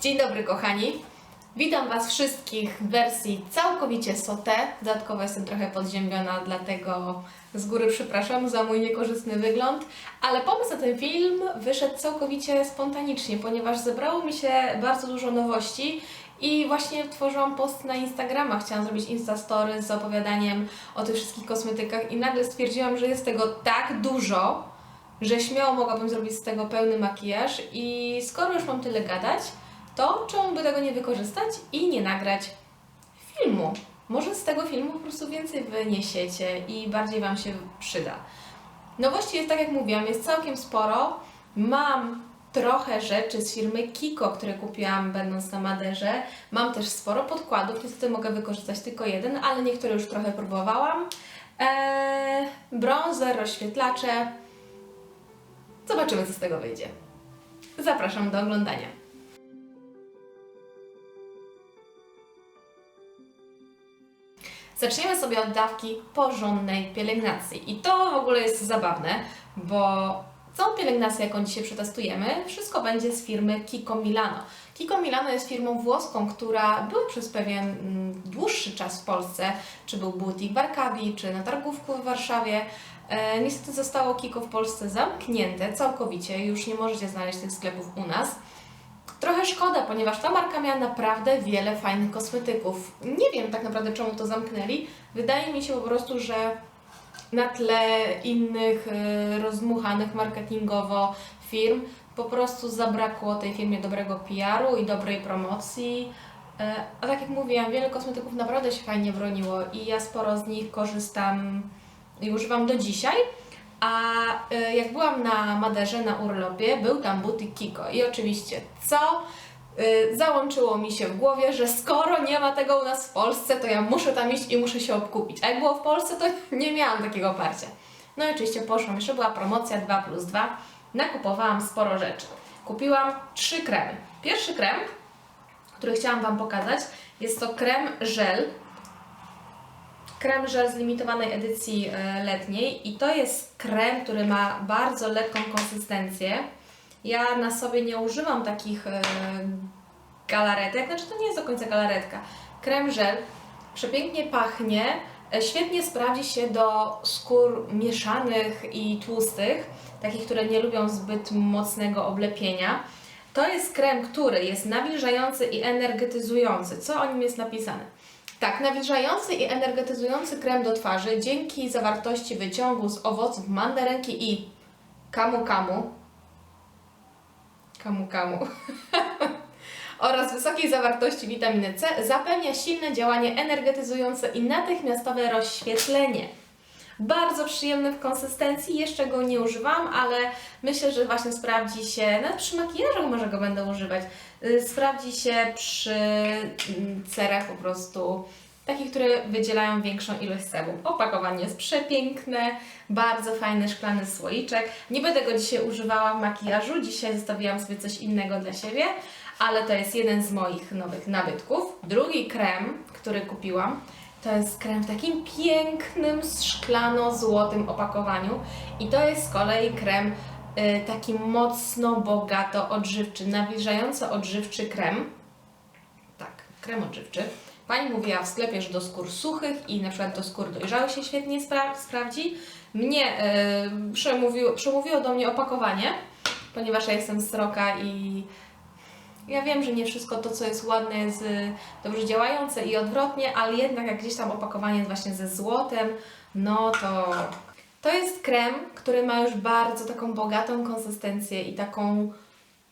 Dzień dobry kochani. Witam Was wszystkich w wersji całkowicie sote. Dodatkowo jestem trochę podziębiona, dlatego z góry przepraszam za mój niekorzystny wygląd. Ale pomysł na ten film wyszedł całkowicie spontanicznie, ponieważ zebrało mi się bardzo dużo nowości i właśnie tworzyłam post na Instagrama. Chciałam zrobić Instastory z opowiadaniem o tych wszystkich kosmetykach i nagle stwierdziłam, że jest tego tak dużo, że śmiało mogłabym zrobić z tego pełny makijaż i skoro już mam tyle gadać, to czemu by tego nie wykorzystać i nie nagrać filmu? Może z tego filmu po prostu więcej wyniesiecie i bardziej Wam się przyda. Nowości jest, tak jak mówiłam, jest całkiem sporo. Mam trochę rzeczy z firmy Kiko, które kupiłam będąc na Maderze. Mam też sporo podkładów, niestety mogę wykorzystać tylko jeden, ale niektóre już trochę próbowałam. Eee, bronzer, rozświetlacze. Zobaczymy, co z tego wyjdzie. Zapraszam do oglądania. Zaczniemy sobie od dawki porządnej pielęgnacji. I to w ogóle jest zabawne, bo całą pielęgnację, jaką dzisiaj przetestujemy, wszystko będzie z firmy Kiko Milano. Kiko Milano jest firmą włoską, która była przez pewien mm, dłuższy czas w Polsce, czy był butik w Arkabii, czy na targówku w Warszawie. E, niestety zostało Kiko w Polsce zamknięte całkowicie, już nie możecie znaleźć tych sklepów u nas. Trochę szkoda, ponieważ ta marka miała naprawdę wiele fajnych kosmetyków. Nie wiem tak naprawdę czemu to zamknęli. Wydaje mi się po prostu, że na tle innych y, rozmuchanych marketingowo firm po prostu zabrakło tej firmie dobrego PR-u i dobrej promocji. E, A tak jak mówiłam, wiele kosmetyków naprawdę się fajnie broniło i ja sporo z nich korzystam i używam do dzisiaj. A y, jak byłam na Maderze na urlopie, był tam butik Kiko i oczywiście co y, załączyło mi się w głowie, że skoro nie ma tego u nas w Polsce, to ja muszę tam iść i muszę się obkupić. A jak było w Polsce, to nie miałam takiego oparcia. No i oczywiście poszłam, jeszcze była promocja 2 plus 2, nakupowałam sporo rzeczy. Kupiłam trzy kremy. Pierwszy krem, który chciałam Wam pokazać, jest to krem żel krem żel z limitowanej edycji e, letniej i to jest krem, który ma bardzo lekką konsystencję. Ja na sobie nie używam takich e, galaretek, znaczy to nie jest do końca galaretka. Krem żel przepięknie pachnie, e, świetnie sprawdzi się do skór mieszanych i tłustych, takich, które nie lubią zbyt mocnego oblepienia. To jest krem, który jest nawilżający i energetyzujący. Co o nim jest napisane? Tak, nawilżający i energetyzujący krem do twarzy dzięki zawartości wyciągu z owoców mandarynki i kamu kamu. Kamu kamu. oraz wysokiej zawartości witaminy C zapewnia silne działanie energetyzujące i natychmiastowe rozświetlenie. Bardzo przyjemny w konsystencji, jeszcze go nie używam, ale myślę, że właśnie sprawdzi się, nawet przy makijażu może go będę używać, sprawdzi się przy mm, cerach po prostu takich, które wydzielają większą ilość sebum. Opakowanie jest przepiękne, bardzo fajny szklany słoiczek. Nie będę go dzisiaj używała w makijażu, dzisiaj zostawiłam sobie coś innego dla siebie, ale to jest jeden z moich nowych nabytków. Drugi krem, który kupiłam, to jest krem w takim pięknym, szklano-złotym opakowaniu i to jest z kolei krem y, taki mocno, bogato odżywczy, nawilżająco odżywczy krem. Tak, krem odżywczy. Pani mówiła w sklepie, że do skór suchych i na przykład do skór dojrzałych się świetnie spra- sprawdzi. Mnie y, przemówiło, przemówiło do mnie opakowanie, ponieważ ja jestem sroka i ja wiem, że nie wszystko to, co jest ładne, jest y, dobrze działające i odwrotnie, ale jednak jak gdzieś tam opakowanie jest właśnie ze złotem, no to to jest krem, który ma już bardzo taką bogatą konsystencję i taką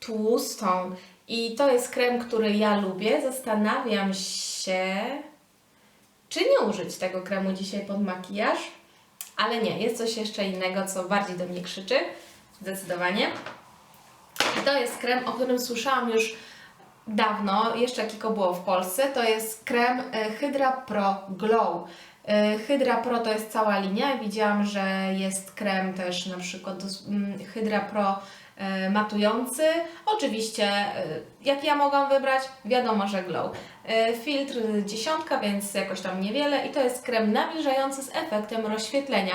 tłustą. I to jest krem, który ja lubię. Zastanawiam się, czy nie użyć tego kremu dzisiaj pod makijaż, ale nie, jest coś jeszcze innego, co bardziej do mnie krzyczy. Zdecydowanie. I to jest krem, o którym słyszałam już dawno, jeszcze Kiko było w Polsce. To jest krem e, Hydra Pro Glow. E, Hydra Pro to jest cała linia. Widziałam, że jest krem też na przykład mm, Hydra Pro e, matujący. Oczywiście, e, jak ja mogłam wybrać, wiadomo, że glow. Filtr dziesiątka, więc jakoś tam niewiele i to jest krem nawilżający z efektem rozświetlenia.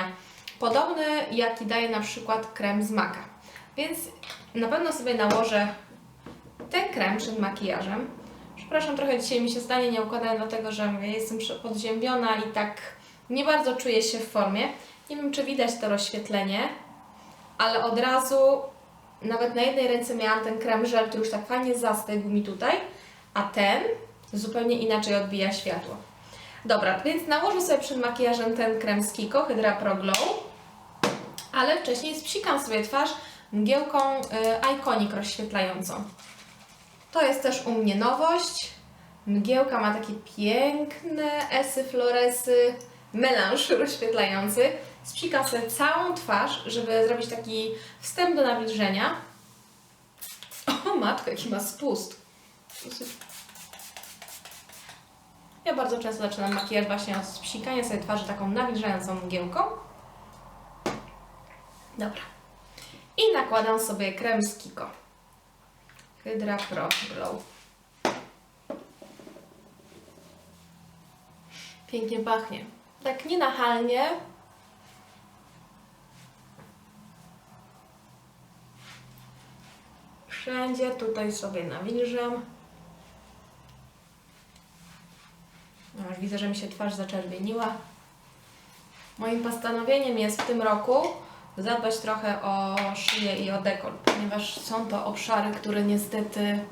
Podobny jaki daje na przykład krem z maka. Więc na pewno sobie nałożę ten krem przed makijażem. Przepraszam, trochę dzisiaj mi się zdanie nie układają, dlatego że mówię, jestem podziębiona i tak nie bardzo czuję się w formie. Nie wiem, czy widać to rozświetlenie, ale od razu nawet na jednej ręce miałam ten krem żel, który już tak fajnie zastygł mi tutaj, a ten zupełnie inaczej odbija światło. Dobra, więc nałożę sobie przed makijażem ten krem z Kiko, Hydra Pro Glow, ale wcześniej spsikam sobie twarz mgiełką y, Iconic rozświetlającą. To jest też u mnie nowość. Mgiełka ma takie piękne esy, floresy, melanż rozświetlający. Spsikam sobie całą twarz, żeby zrobić taki wstęp do nawilżenia. O matko, jaki ma spust. Ja bardzo często zaczynam makijaż właśnie od spsikania sobie twarzy taką nawilżającą mgiełką. Dobra. I nakładam sobie krem z Kiko. Hydra Pro Glow. Pięknie pachnie. Tak nienachalnie. Wszędzie tutaj sobie nawilżam. No, już widzę, że mi się twarz zaczerwieniła. Moim postanowieniem jest w tym roku zadbać trochę o szyję i o dekolt, ponieważ są to obszary, które niestety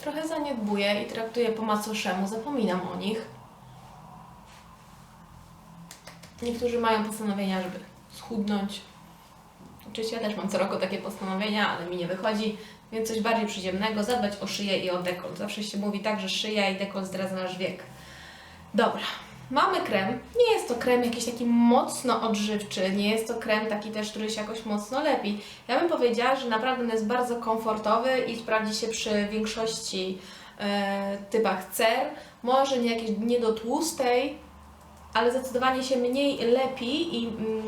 trochę zaniedbuję i traktuję po macoszemu, zapominam o nich. Niektórzy mają postanowienia, żeby schudnąć. Oczywiście ja też mam co roku takie postanowienia, ale mi nie wychodzi, więc coś bardziej przyziemnego, zadbać o szyję i o dekolt. Zawsze się mówi tak, że szyja i dekolt zdradza nasz wiek. Dobra, mamy krem. Nie jest to krem jakiś taki mocno odżywczy, nie jest to krem taki też, który się jakoś mocno lepi. Ja bym powiedziała, że naprawdę on jest bardzo komfortowy i sprawdzi się przy większości e, typach cer. Może nie jakieś nie do tłustej, ale zdecydowanie się mniej lepi i mm,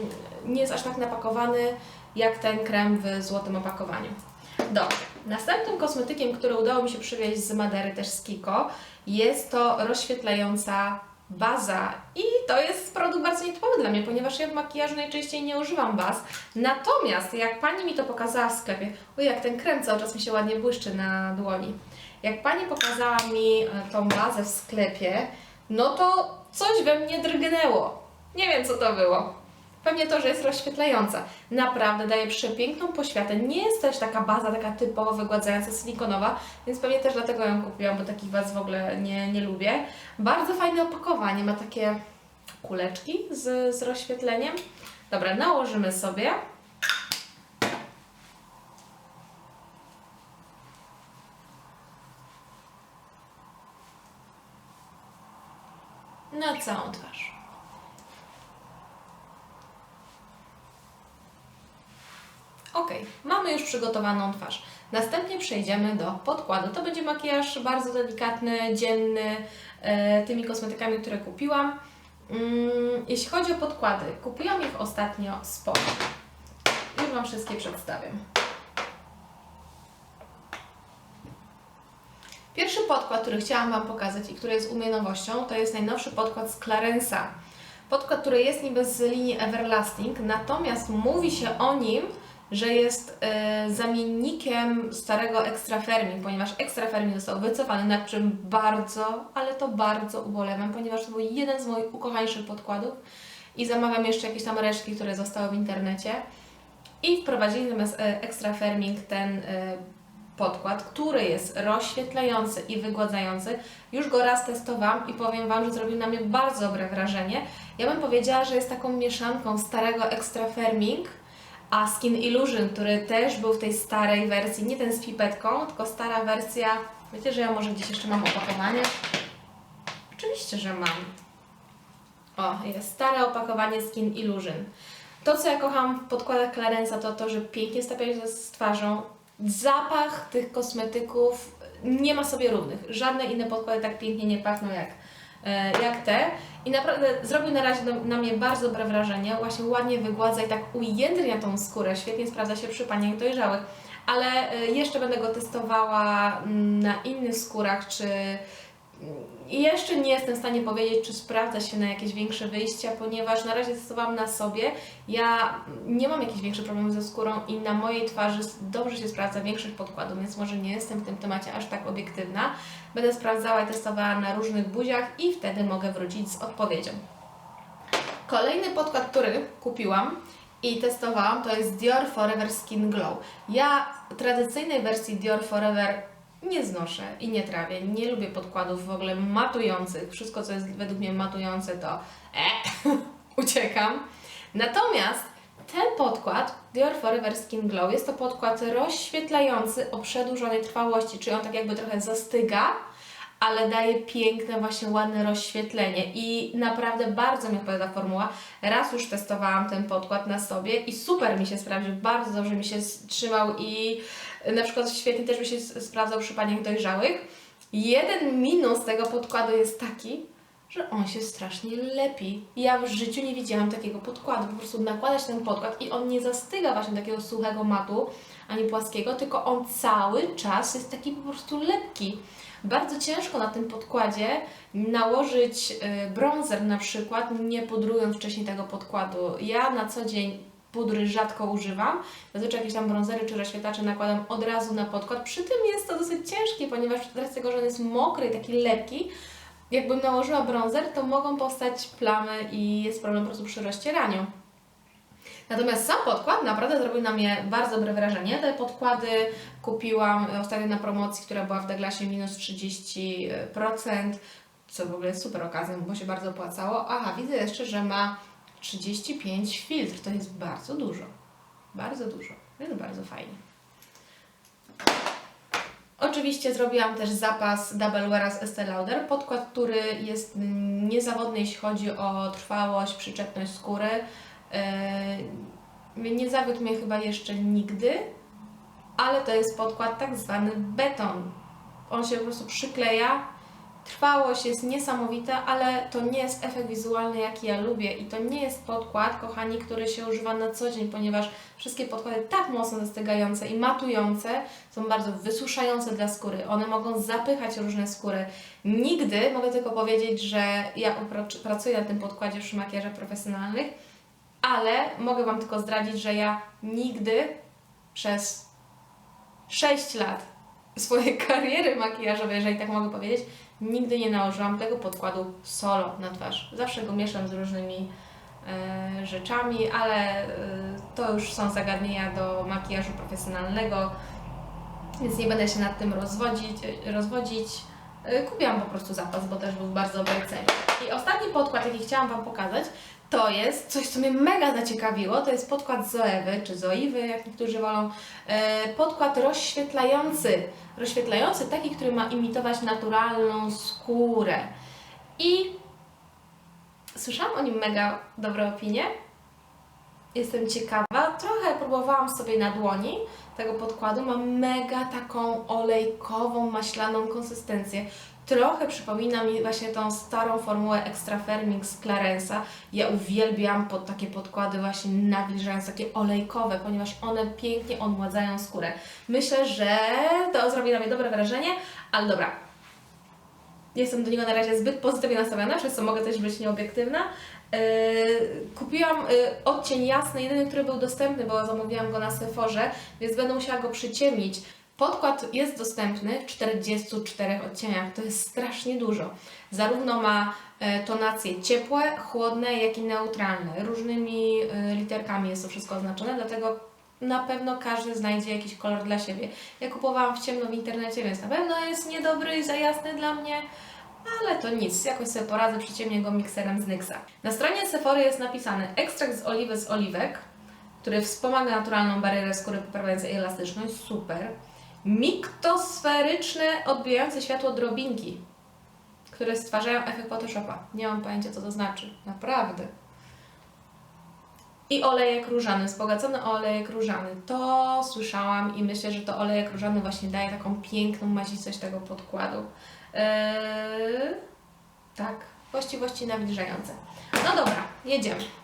nie jest aż tak napakowany jak ten krem w złotym opakowaniu. Dobrze. Następnym kosmetykiem, który udało mi się przywieźć z Madery, też z Kiko, jest to rozświetlająca baza. I to jest produkt bardzo nietypowy dla mnie, ponieważ ja w makijażu najczęściej nie używam baz. Natomiast jak Pani mi to pokazała w sklepie, o jak ten krem cały czas mi się ładnie błyszczy na dłoni. Jak Pani pokazała mi e, tą bazę w sklepie, no to coś we mnie drgnęło. Nie wiem co to było. Pewnie to, że jest rozświetlająca. Naprawdę daje przepiękną poświatę. Nie jest też taka baza, taka typowo wygładzająca, silikonowa, więc pewnie też dlatego ją kupiłam, bo takich baz w ogóle nie, nie lubię. Bardzo fajne opakowanie, ma takie kuleczki z, z rozświetleniem. Dobra, nałożymy sobie. Na całą twarz. Ok, mamy już przygotowaną twarz. Następnie przejdziemy do podkładu. To będzie makijaż bardzo delikatny, dzienny, e, tymi kosmetykami, które kupiłam. Mm, jeśli chodzi o podkłady, kupiłam ich ostatnio sporo. Już Wam wszystkie przedstawię. Pierwszy podkład, który chciałam Wam pokazać i który jest u mnie nowością, to jest najnowszy podkład z Clarensa. Podkład, który jest niby z linii Everlasting, natomiast mówi się o nim, że jest e, zamiennikiem starego Extra Fermin, ponieważ Extra Fermin został wycofany, nad czym bardzo, ale to bardzo ubolewam, ponieważ to był jeden z moich ukochańszych podkładów i zamawiam jeszcze jakieś tam resztki, które zostały w internecie. I wprowadzili zamiast e, Extra Ferming ten e, podkład, który jest rozświetlający i wygładzający. Już go raz testowałam i powiem Wam, że zrobił na mnie bardzo dobre wrażenie. Ja bym powiedziała, że jest taką mieszanką starego Extra Firming, a Skin Illusion, który też był w tej starej wersji, nie ten z pipetką, tylko stara wersja. Wiecie, że ja może gdzieś jeszcze mam opakowanie? Oczywiście, że mam. O, jest stare opakowanie Skin Illusion. To, co ja kocham w podkładach Clarensa, to to, że pięknie stawiają się z twarzą. Zapach tych kosmetyków nie ma sobie równych. Żadne inne podkłady tak pięknie nie pachną jak, jak te. I naprawdę zrobił na razie na, na mnie bardzo dobre wrażenie. Właśnie ładnie wygładza i tak ujędrnia tą skórę. Świetnie sprawdza się przy paniach dojrzałych. Ale e, jeszcze będę go testowała mm, na innych skórach, czy I jeszcze nie jestem w stanie powiedzieć, czy sprawdza się na jakieś większe wyjścia, ponieważ na razie testowałam na sobie. Ja nie mam jakichś większych problemów ze skórą i na mojej twarzy dobrze się sprawdza większość podkładów, więc może nie jestem w tym temacie aż tak obiektywna. Będę sprawdzała i testowała na różnych buziach i wtedy mogę wrócić z odpowiedzią. Kolejny podkład, który kupiłam i testowałam, to jest Dior Forever Skin Glow. Ja tradycyjnej wersji Dior Forever nie znoszę i nie trawię. Nie lubię podkładów w ogóle matujących. Wszystko, co jest według mnie matujące, to e, uciekam. Natomiast ten podkład Dior Forever Skin Glow jest to podkład rozświetlający o przedłużonej trwałości, czyli on tak jakby trochę zastyga, ale daje piękne, właśnie ładne rozświetlenie i naprawdę bardzo mi odpowiada formuła. Raz już testowałam ten podkład na sobie i super mi się sprawdził, bardzo dobrze mi się trzymał i na przykład świetnie też mi się sprawdzał przy paniach dojrzałych. Jeden minus tego podkładu jest taki, że on się strasznie lepi. Ja w życiu nie widziałam takiego podkładu. Po prostu nakładać ten podkład i on nie zastyga właśnie takiego suchego matu, ani płaskiego, tylko on cały czas jest taki po prostu lepki. Bardzo ciężko na tym podkładzie nałożyć y, bronzer na przykład, nie pudrując wcześniej tego podkładu. Ja na co dzień pudry rzadko używam. Zazwyczaj jakieś tam bronzery czy rozświetlacze nakładam od razu na podkład. Przy tym jest to dosyć ciężkie, ponieważ z tego, że on jest mokry i taki lepki, jakbym nałożyła bronzer, to mogą powstać plamy i jest problem po prostu przy rozcieraniu. Natomiast sam podkład naprawdę zrobił na mnie bardzo dobre wrażenie. Te podkłady kupiłam ostatnio na promocji, która była w Douglasie minus 30%, co w ogóle jest super okazją, bo się bardzo opłacało. Aha, widzę jeszcze, że ma 35 filtr, to jest bardzo dużo. Bardzo dużo, więc bardzo fajnie. Oczywiście zrobiłam też zapas Double z Estee Lauder, podkład, który jest niezawodny, jeśli chodzi o trwałość, przyczepność skóry. Yy, Nie zawiódł mnie chyba jeszcze nigdy, ale to jest podkład tak zwany beton. On się po prostu przykleja. Trwałość jest niesamowita, ale to nie jest efekt wizualny, jaki ja lubię. I to nie jest podkład, kochani, który się używa na co dzień, ponieważ wszystkie podkłady tak mocno zastygające i matujące są bardzo wysuszające dla skóry. One mogą zapychać różne skóry. Nigdy, mogę tylko powiedzieć, że ja pracuję na tym podkładzie przy makijażach profesjonalnych, ale mogę Wam tylko zdradzić, że ja nigdy przez 6 lat swojej kariery makijażowej, jeżeli tak mogę powiedzieć, nigdy nie nałożyłam tego podkładu solo na twarz. Zawsze go mieszam z różnymi e, rzeczami, ale e, to już są zagadnienia do makijażu profesjonalnego, więc nie będę się nad tym rozwodzić. rozwodzić. E, Kupiłam po prostu zapas, bo też był bardzo cenie. I ostatni podkład, jaki chciałam Wam pokazać, to jest coś, co mnie mega zaciekawiło. To jest podkład Zoewy, czy Zoiwy, jak niektórzy wolą. E, podkład rozświetlający. Rozświetlający, taki, który ma imitować naturalną skórę. I słyszałam o nim mega dobre opinie. Jestem ciekawa. Trochę próbowałam sobie na dłoni tego podkładu. Ma mega taką olejkową, maślaną konsystencję. Trochę przypomina mi właśnie tą starą formułę Extra Firming z Clarensa. Ja uwielbiam pod takie podkłady właśnie nawilżające, takie olejkowe, ponieważ one pięknie odmładzają skórę. Myślę, że to zrobi na mnie dobre wrażenie, ale dobra. Jestem do niego na razie zbyt pozytywnie nastawiona, przez co mogę też być nieobiektywna. Yy, kupiłam yy, odcień jasny, jedyny, który był dostępny, bo zamówiłam go na Sephorze, więc będę musiała go przyciemnić. Podkład jest dostępny w 44 odcieniach, to jest strasznie dużo. Zarówno ma e, tonacje ciepłe, chłodne, jak i neutralne. Różnymi e, literkami jest to wszystko oznaczone, dlatego na pewno każdy znajdzie jakiś kolor dla siebie. Ja kupowałam w ciemno w internecie, więc na pewno jest niedobry i za jasny dla mnie, ale to nic, jakoś sobie poradzę, przyciemnię go mikserem z Nyxa. Na stronie Sephory jest napisane ekstrakt z oliwy z oliwek, który wspomaga naturalną barierę skóry, poprawiając jej elastyczność, super. Miktosferyczne, odbijające światło drobinki, które stwarzają efekt Photoshopa. Nie mam pojęcia, co to znaczy. Naprawdę. I olejek różany, wzbogacony olejek różany. To słyszałam i myślę, że to olejek różany właśnie daje taką piękną macistość tego podkładu. Eee, tak, właściwości nawilżające. No dobra, jedziemy.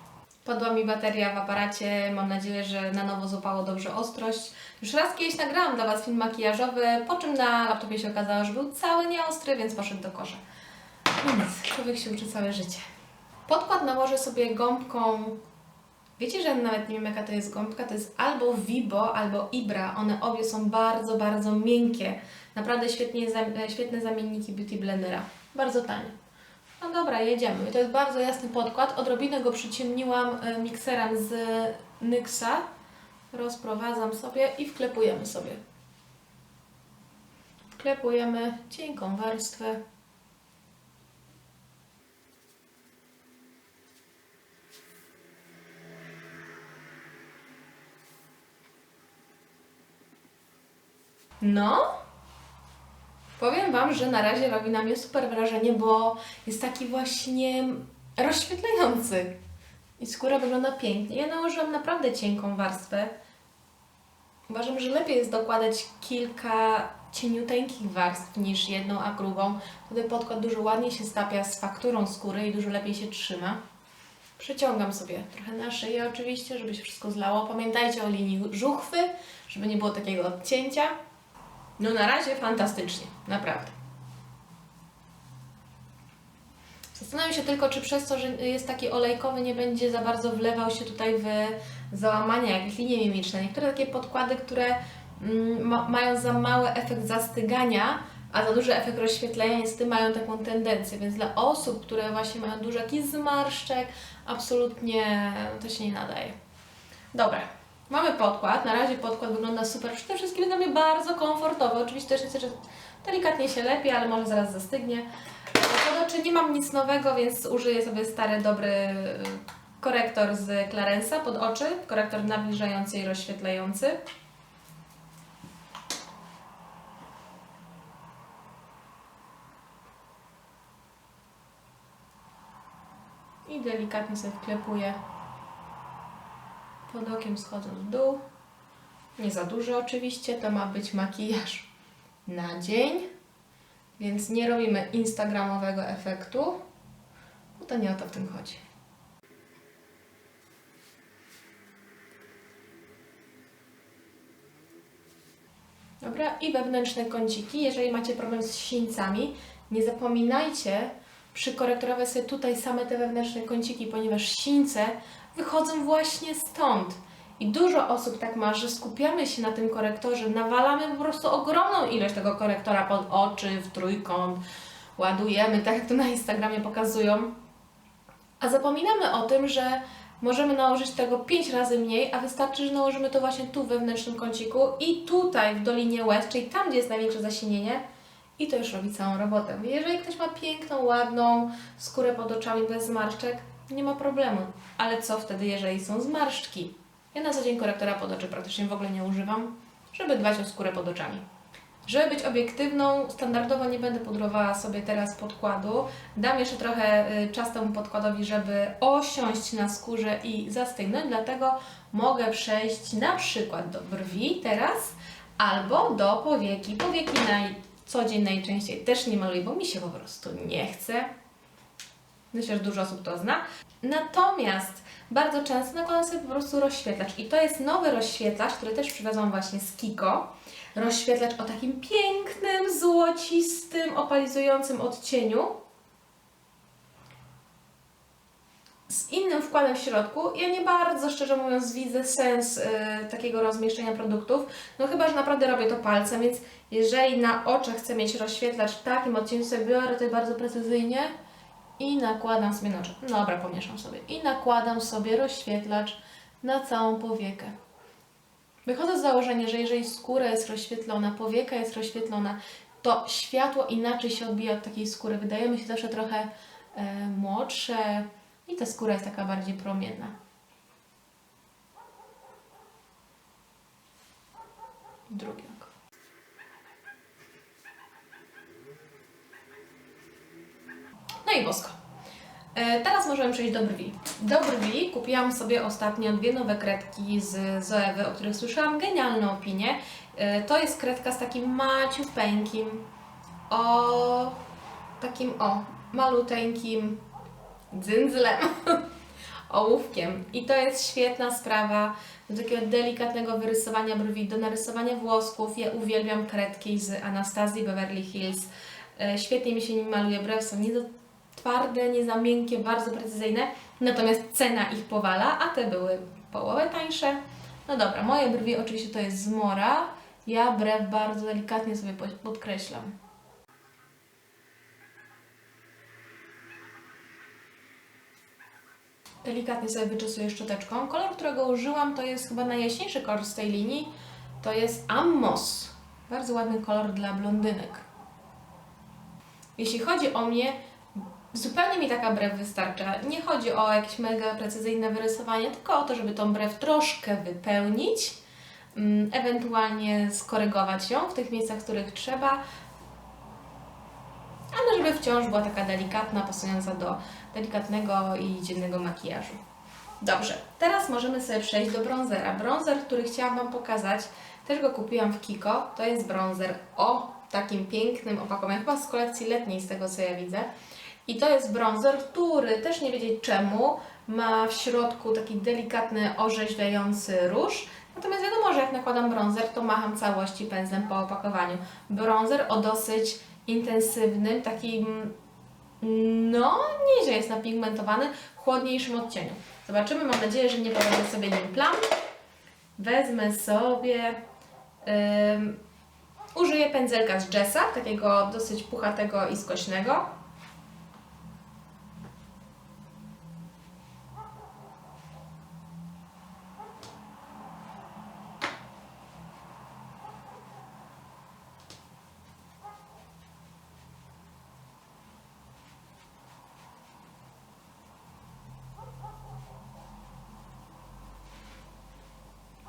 Padła mi bateria w aparacie, mam nadzieję, że na nowo złapało dobrze ostrość. Już raz kiedyś nagrałam dla Was film makijażowy, po czym na laptopie się okazało, że był cały nieostry, więc poszedł do kosza. No nic, człowiek się uczy całe życie. Podkład nałożę sobie gąbką. Wiecie, że nawet nie wiem jaka to jest gąbka? To jest albo Vibo, albo Ibra. One obie są bardzo, bardzo miękkie. Naprawdę świetnie, zam- świetne zamienniki Beauty Blendera. Bardzo tanie. No dobra, jedziemy. I to jest bardzo jasny podkład. Odrobinę go przyciemniłam e, mikserem z Nyxa. Rozprowadzam sobie i wklepujemy sobie. Wklepujemy cienką warstwę. No, powiem Wam, że na razie robi na mnie super wrażenie, bo jest taki właśnie rozświetlający. I skóra wygląda pięknie. Ja nałożyłam naprawdę cienką warstwę. Uważam, że lepiej jest dokładać kilka cieniuteńkich warstw niż jedną, a grubą. Wtedy podkład dużo ładniej się stapia z fakturą skóry i dużo lepiej się trzyma. Przeciągam sobie trochę na szyję oczywiście, żeby się wszystko zlało. Pamiętajcie o linii żuchwy, żeby nie było takiego odcięcia. No na razie fantastycznie, naprawdę. Zastanawiam się tylko, czy przez to, że jest taki olejkowy, nie będzie za bardzo wlewał się tutaj w załamania, jakieś linie mimiczne. Niektóre takie podkłady, które mm, ma, mają za mały efekt zastygania, a za duży efekt rozświetlenia, niestety mają taką tendencję. Więc dla osób, które właśnie mają dużo jakichś zmarszczek, absolutnie to się nie nadaje. Dobra, mamy podkład. Na razie podkład wygląda super. Przede wszystkim dla mnie bardzo komfortowy. Oczywiście też jest, że delikatnie się lepi, ale może zaraz zastygnie. Pod oczy nie mam nic nowego, więc użyję sobie stary, dobry y, korektor z Clarensa pod oczy. Korektor nawilżający i rozświetlający. I delikatnie sobie wklepuję pod okiem schodząc w dół. Nie za dużo oczywiście, to ma być makijaż na dzień. Więc nie robimy instagramowego efektu, bo to nie o to w tym chodzi. Dobra, i wewnętrzne kąciki. Jeżeli macie problem z sińcami, nie zapominajcie przykorektorować sobie tutaj same te wewnętrzne kąciki, ponieważ sińce wychodzą właśnie stąd. I dużo osób tak ma, że skupiamy się na tym korektorze, nawalamy po prostu ogromną ilość tego korektora pod oczy, w trójkąt, ładujemy, tak jak to na Instagramie pokazują. A zapominamy o tym, że możemy nałożyć tego 5 razy mniej, a wystarczy, że nałożymy to właśnie tu wewnętrznym kąciku i tutaj w dolinie łez, czyli tam, gdzie jest największe zasinienie i to już robi całą robotę. Jeżeli ktoś ma piękną, ładną skórę pod oczami bez zmarszczek, nie ma problemu. Ale co wtedy, jeżeli są zmarszczki? Ja na co dzień korektora pod oczy praktycznie w ogóle nie używam, żeby dbać o skórę pod oczami. Żeby być obiektywną, standardowo nie będę pudrowała sobie teraz podkładu. Dam jeszcze trochę y, czas temu podkładowi, żeby osiąść na skórze i zastygnąć, dlatego mogę przejść na przykład do brwi teraz albo do powieki. Powieki na co dzień najczęściej też nie maluję, bo mi się po prostu nie chce. Myślę, że dużo osób to zna. Natomiast bardzo często nakładam sobie po prostu rozświetlacz. I to jest nowy rozświetlacz, który też przywiozłam właśnie z Kiko. Rozświetlacz o takim pięknym, złocistym, opalizującym odcieniu. Z innym wkładem w środku. Ja nie bardzo, szczerze mówiąc, widzę sens y, takiego rozmieszczenia produktów. No chyba, że naprawdę robię to palcem, więc jeżeli na oczach chcę mieć rozświetlacz w takim odcieniu, sobie biorę tutaj bardzo precyzyjnie i nakładam sobie oczy. Dobra, pomieszam sobie. I nakładam sobie rozświetlacz na całą powiekę. Wychodzę z założenia, że jeżeli skóra jest rozświetlona, powieka jest rozświetlona, to światło inaczej się odbija od takiej skóry. Wydajemy się zawsze trochę e, młodsze i ta skóra jest taka bardziej promienna. Drugie oko. No i bosko. E, Teraz możemy przejść do brwi. Do brwi kupiłam sobie ostatnio dwie nowe kredki z Zoewy, o których słyszałam genialne opinie. To jest kredka z takim maciupeńkim, o takim o maluteńkim dzyndzlem. ołówkiem. I to jest świetna sprawa do takiego delikatnego wyrysowania brwi, do narysowania włosków. Ja uwielbiam kredki z Anastazji Beverly Hills. E, Świetnie mi się nim maluje brew, są nie za twarde, nie za miękkie, bardzo precyzyjne. Natomiast cena ich powala, a te były połowę tańsze. No dobra, moje brwi oczywiście to jest zmora. Ja brew bardzo delikatnie sobie pod- podkreślam. Delikatnie sobie wyczesuję szczoteczką. Kolor, którego użyłam, to jest chyba najjaśniejszy kolor z tej linii. To jest Ammos. Bardzo ładny kolor dla blondynek. Jeśli chodzi o mnie, zupełnie mi taka brew wystarcza. Nie chodzi o jakieś mega precyzyjne wyrysowanie, tylko o to, żeby tą brew troszkę wypełnić, mm, ewentualnie skorygować ją w tych miejscach, w których trzeba, ale żeby wciąż była taka delikatna, pasująca do delikatnego i dziennego makijażu. Dobrze, teraz możemy sobie przejść do bronzera. Bronzer, który chciałam Wam pokazać, też go kupiłam w Kiko. To jest bronzer o takim pięknym opakowaniu, chyba z kolekcji letniej, z tego co ja widzę. I to jest bronzer, który też nie wiedzieć czemu ma w środku taki delikatny, orzeźwiający róż. Natomiast wiadomo, że jak nakładam bronzer, to macham całości pędzlem po opakowaniu. Bronzer o dosyć intensywnym, takim, no nieźle jest napigmentowany, chłodniejszym odcieniu. Zobaczymy, mam nadzieję, że nie porobię sobie nim plam. Wezmę sobie, użyję pędzelka z Jessa, takiego dosyć puchatego i skośnego.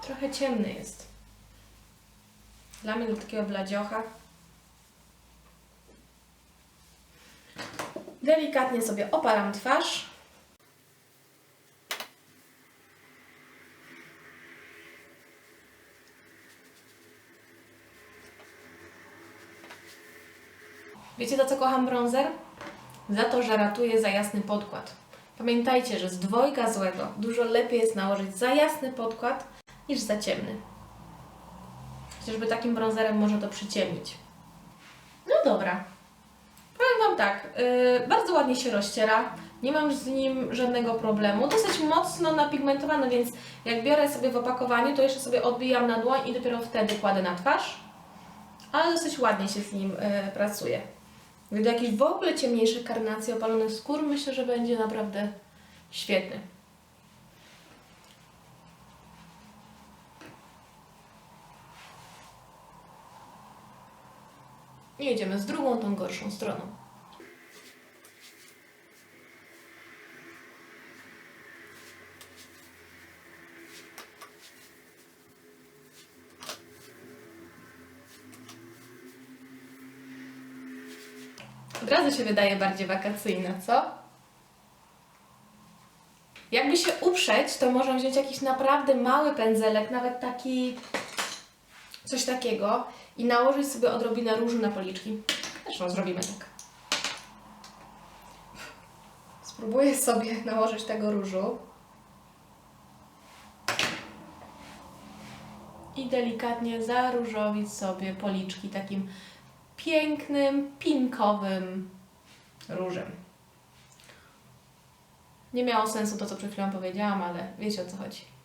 Trochę ciemny jest. Dla mnie do takiego bladziocha. Delikatnie sobie opalam twarz. Wiecie za co kocham bronzer? Za to, że ratuje za jasny podkład. Pamiętajcie, że z dwojga złego dużo lepiej jest nałożyć za jasny podkład niż za ciemny. Chociażby takim bronzerem może to przyciemnić. No dobra. Powiem Wam tak, yy, bardzo ładnie się rozciera. Nie mam z nim żadnego problemu. Dosyć mocno napigmentowany, więc jak biorę sobie w opakowaniu, to jeszcze sobie odbijam na dłoń i dopiero wtedy kładę na twarz. Ale dosyć ładnie się z nim yy, pracuje. Gdy jakieś w ogóle ciemniejsze karnacje opalonych skór, myślę, że będzie naprawdę świetny. I jedziemy z drugą, tą gorszą stroną. Od razu się wydaje bardziej wakacyjna, co? Jakby się uprzeć, to można wziąć jakiś naprawdę mały pędzelek, nawet taki coś takiego i nałożyć sobie odrobinę różu na policzki. Zresztą zrobimy tak. Spróbuję sobie nałożyć tego różu. I delikatnie zaróżowić sobie policzki takim pięknym, pinkowym różem. Nie miało sensu to, co przed chwilą powiedziałam, ale wiecie o co chodzi.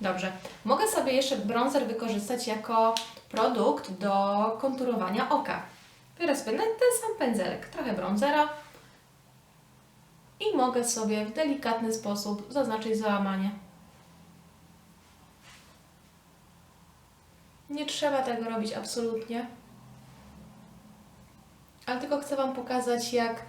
Dobrze. Mogę sobie jeszcze bronzer wykorzystać jako produkt do konturowania oka. Biorę sobie ten sam pędzelek, trochę bronzera i mogę sobie w delikatny sposób zaznaczyć załamanie. Nie trzeba tego robić absolutnie. Ale tylko chcę Wam pokazać, jak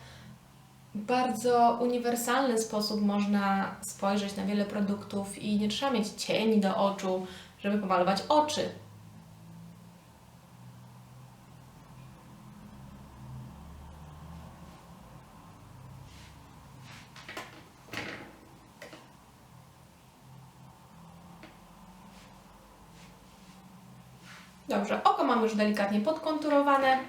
bardzo uniwersalny sposób można spojrzeć na wiele produktów i nie trzeba mieć cieni do oczu, żeby pomalować oczy. Dobrze, oko mamy już delikatnie podkonturowane,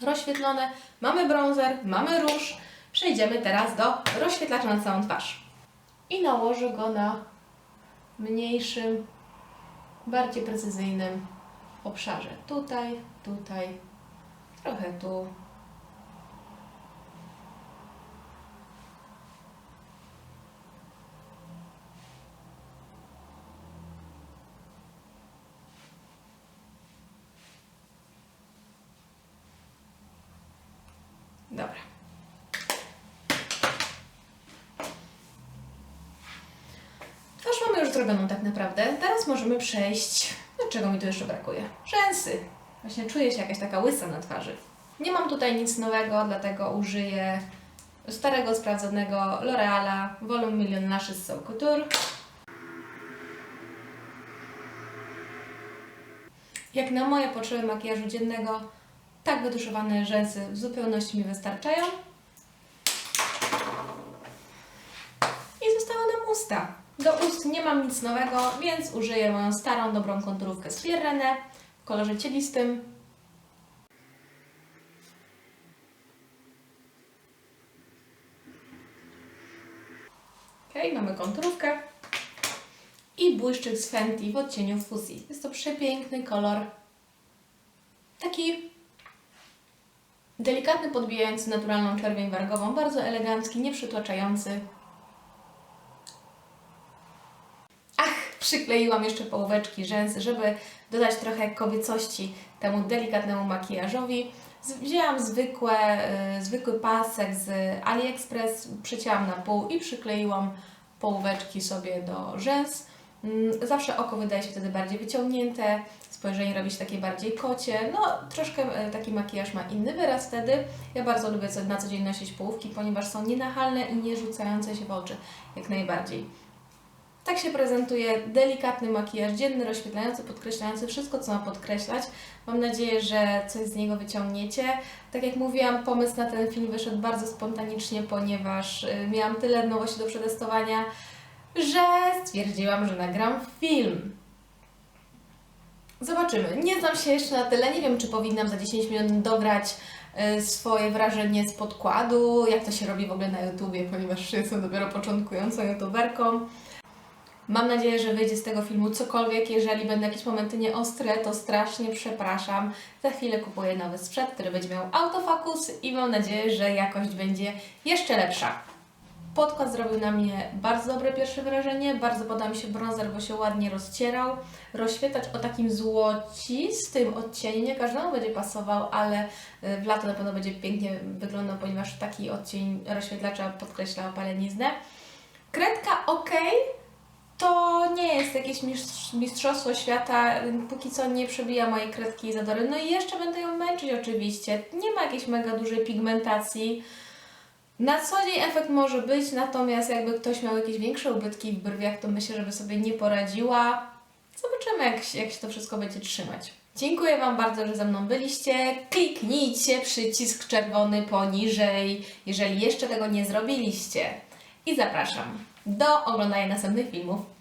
rozświetlone. Mamy bronzer, mamy róż. Przejdziemy teraz do rozświetlacza na całą twarz. I nałożę go na mniejszym, bardziej precyzyjnym obszarze. Tutaj, tutaj, trochę tu. Dobra. Twarz mamy już zrobioną tak naprawdę. Teraz możemy przejść. Do czego mi tu jeszcze brakuje? Rzęsy. Właśnie czuję się jakaś taka łysa na twarzy. Nie mam tutaj nic nowego, dlatego użyję starego, sprawdzonego L'Oreala Volume Million Lashes So Couture. Jak na moje potrzeby makijażu dziennego, tak wytuszowane rzęsy w zupełności mi wystarczają. I zostały nam usta. Do ust nie mam nic nowego, więc użyję moją starą, dobrą konturówkę z Pierrenne w kolorze cielistym. Ok, mamy konturówkę. I błyszczyk z Fenty w odcieniu Fussy. Jest to przepiękny kolor. Taki delikatny, podbijający naturalną czerwień wargową, bardzo elegancki, nieprzytłaczający. Przykleiłam jeszcze połóweczki rzęs, żeby dodać trochę kobiecości temu delikatnemu makijażowi. Wzięłam zwykłe, y, zwykły pasek z AliExpress, przycięłam na pół i przykleiłam połóweczki sobie do rzęs. Mm, Zawsze oko wydaje się wtedy bardziej wyciągnięte, spojrzenie robi się takie bardziej kocie. No, troszkę e, taki makijaż ma inny wyraz wtedy. Ja bardzo lubię na co dzień nosić połówki, ponieważ są nienachalne i nie rzucające się w oczy, jak najbardziej. Tak się prezentuje delikatny makijaż dzienny, rozświetlający, podkreślający wszystko, co ma podkreślać. Mam nadzieję, że coś z niego wyciągniecie. Tak jak mówiłam, pomysł na ten film wyszedł bardzo spontanicznie, ponieważ y, miałam tyle nowości do przetestowania, że stwierdziłam, że nagram film. Zobaczymy. Nie znam się jeszcze na tyle. Nie wiem, czy powinnam za 10 minut dograć y, swoje wrażenie z podkładu, jak to się robi w ogóle na YouTubie, ponieważ jestem dopiero początkującą YouTuberką. Mam nadzieję, że wyjdzie z tego filmu cokolwiek. Jeżeli będą jakieś momenty nieostre, to strasznie przepraszam. Za chwilę kupuję nowy sprzęt, który będzie miał autofokus i mam nadzieję, że jakość będzie jeszcze lepsza. Podkład zrobił na mnie bardzo dobre pierwsze wrażenie. Bardzo podoba mi się bronzer, bo się ładnie rozcierał. Rozświetlać o takim złocistym odcieniu. Nie każdemu będzie pasował, ale y, w lato na pewno będzie pięknie wyglądał, ponieważ taki odcień rozświetlacza podkreśla opaleniznę. Kredka ok, to nie jest jakieś mistrz- mistrzostwo świata. Póki co nie przebija mojej kredki Izadory. No i jeszcze będę ją męczyć oczywiście. Nie ma jakiejś mega dużej pigmentacji. Na co dzień efekt może być, natomiast jakby ktoś miał jakieś większe ubytki w brwiach, to myślę, żeby sobie nie poradziła. Zobaczymy, jak jak się to wszystko będzie trzymać. Dziękuję Wam bardzo, że ze mną byliście. Kliknijcie przycisk czerwony poniżej, jeżeli jeszcze tego nie zrobiliście. I zapraszam do oglądania następnych filmów.